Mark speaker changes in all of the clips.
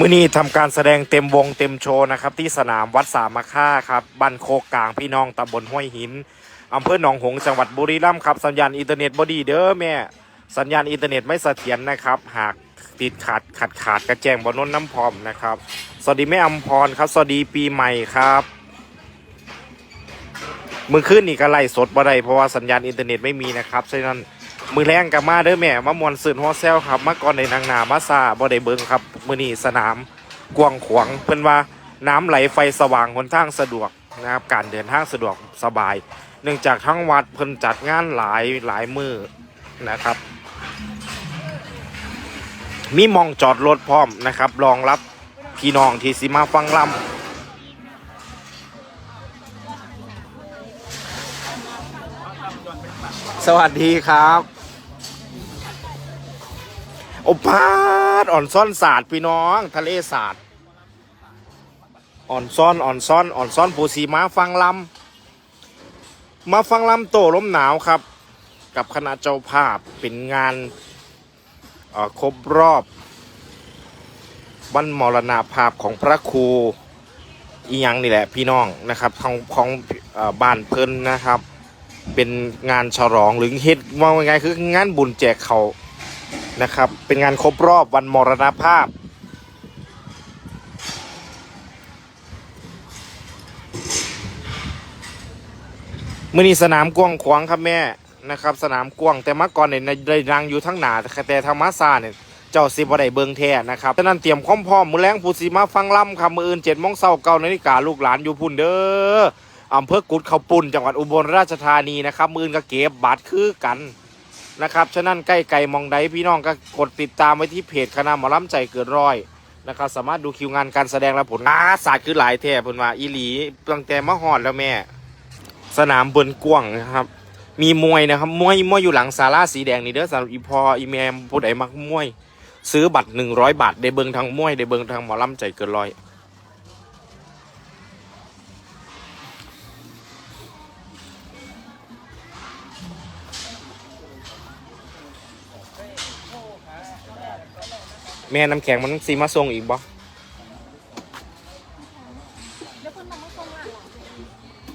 Speaker 1: มื่อนี้ทำการแสดงเต็มวงเต็มโชว์นะครับ ที่สนามวัดสามค่าครับบ้านโคกกลางพี่น้องตำบลห้วยหินอำเภอหนองหงส์จังหวัดบุรีรัมย์ครับสัญญาณอินเทอร์เน็ตบอดีเด้อแม่ สัญญาณอินเทอร์เน็ตไม่เสถียรนะครับ หากติดขาดขาดขาดกระแจงบนน้นน้ำพร้อมนะครับ สวัสดีแม่อมพรครับ สวัสดีปีใหม่ครับมือขึ้นนี่ก็ไล่สดบ่ได้เพราะว่าสัญญาณอินเทอร์เน็ตไม่มีนะครับฉะนั้น มือแรงกับมาเด้อแม่มามวนสื่นหัวแซวครับมาก่อนในนางนามาซาบ่ได้เบิงครับ มือนีสนามกวางขวางเพิ่นว่าน้ำไหลไฟสว่างหนทางสะดวกนะครับการเดินทางสะดวกสบาย เนื่องจากทั้งวัดเพิ่นจัดงานหลายหลายมือนะครับ มีมองจอดรถพร้อมนะครับรองรับพี่น้องที่สิมาฟังลำสวัสดีครับ โอปาดอ่อนซ่อนศาสตร์พี่น้อง ทะเลศาสตร์อ่อนซ่อนอ่อนซ่อนอ่อนซ่อนปูสีมาฟังลำมาฟังลำโตล้มหนาวครับ กับคณะเจ้าภาพเป็นงานอ่อครบรอบวันมรณาภาพของพระครูอีหยังนี่แหละพี่น้องนะครับของของอบ้านเพิ่นนะครับ เป็นงานฉลองหรือเฮ็ดว่าไงคืองานบุญแจกเขา นะครับ เป็นงานครบรอบวันมรณภาพ มื่อนี้สนามกว้างขวางครับแม่นะครับ สนามกว้างแต่เมื่อก่อนเนี่ยได้รังอยู่ทั้งหนาแต่ทางมศาซาเนี่ยเจ้าสิบได้เบิงแท้นะครับฉะนั้นเตรียมความพร้อมมือแรงผู้สีมาฟังล่ำครับมืออื่นเจ็ดมงเช้าเก้านาฬิกาลูกหลานอยู่พุ่นเด้ออำเภอกุดเขาปุ่นจังหวัดอุบลราชธานีนะครับ มือนก็เก็บบัตรคือกัน นะครับฉะนั้นใกล้ไก่มองใดพี่น้องก็กดติดตามไว้ที่เพจคณะหมอลำใจเกินร้อยนะครับสามารถดูคิวงานการแสดงและผลอาศาสตร์คือหลายแท่เพิ่นว่าอีหลีตั้งแต่มะฮอดแล้วแม่ สนามเบินกว้างนะครับ มีมวยนะครับมวยมวยอยู่หลังศาลาสีแดงนี่เด้อสำหรับอีพออีแมมผู้ใดมักมวย ซื้อบัตรหนึ่งร้อยบาทได้เบิงทางมวยได้เบิงทางหมอลำใจเกินร้อย แม่น้ำแข็งมันสีมาส่งอีกบ่
Speaker 2: แล้วเพิ่นมาส่งอะ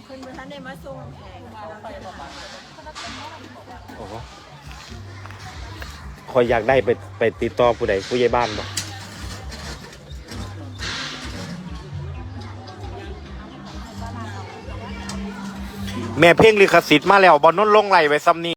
Speaker 2: เพิ่นบ่ทันได้มาส่งแขก
Speaker 1: โอ้โหคอยอยากได้ไปไปติดต่อผู้ใดผู้ใหญ่บ้านบ่แม่เพ่งลิขสิทธิ์มาแล้วบอลน้นลงไหลไว้ซ้ำนี้